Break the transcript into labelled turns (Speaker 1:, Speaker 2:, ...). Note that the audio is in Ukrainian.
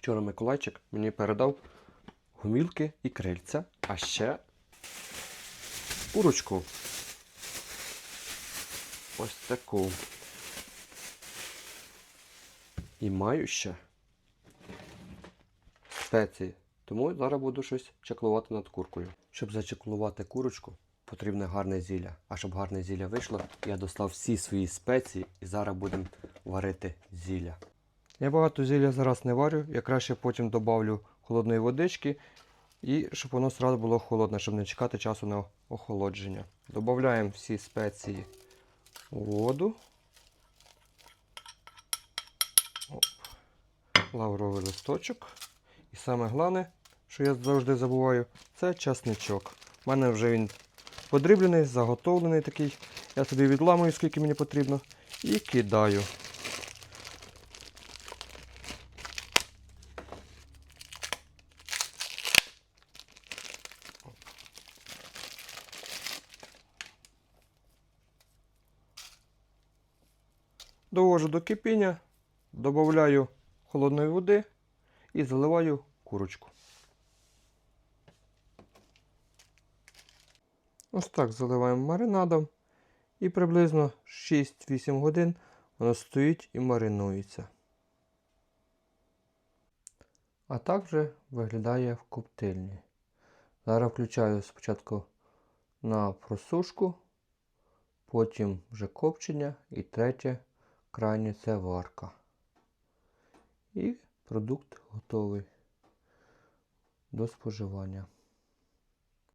Speaker 1: Вчора Миколайчик мені передав гумілки і крильця, а ще курочку. Ось таку. І маю ще спеції. Тому зараз буду щось чеклувати над куркою. Щоб зачеклувати курочку, потрібне гарне зілля. А щоб гарне зілля вийшло, я достав всі свої спеції і зараз будемо варити зілля. Я багато зілля зараз не варю, я краще потім добавлю холодної водички і щоб воно одразу було холодне, щоб не чекати часу на охолодження. Додаємо всі спеції у воду. Оп. Лавровий листочок. І саме головне, що я завжди забуваю, це часничок. У мене вже він подріблений, заготовлений такий. Я собі відламую, скільки мені потрібно, і кидаю. Довожу до кипіння, додаю холодної води і заливаю курочку. Ось так заливаємо маринадом. І приблизно 6-8 годин воно стоїть і маринується. А так вже виглядає в коптильні. Зараз включаю спочатку на просушку, потім вже копчення і третє крайнє це варка. І продукт готовий до споживання.